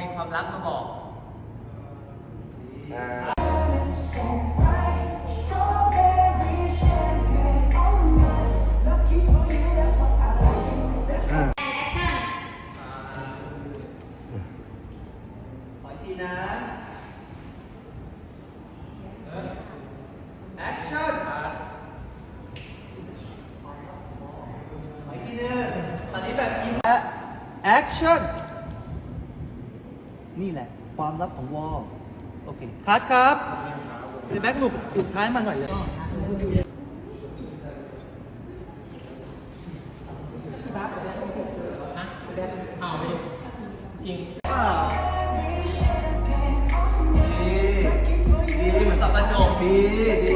มีความลับมาบอก ขออีกทีนะแอคชั่นขออีกทีหนึงตอนนี้แบบยิ้มและแอคชั่ นี่แหละ ความลับของวอลโอเคคัดครับเดี๋แบ็กลุกอุดท้ายมาหน่อยเลยจริงดีดีเหมือนสับปะจงดีดี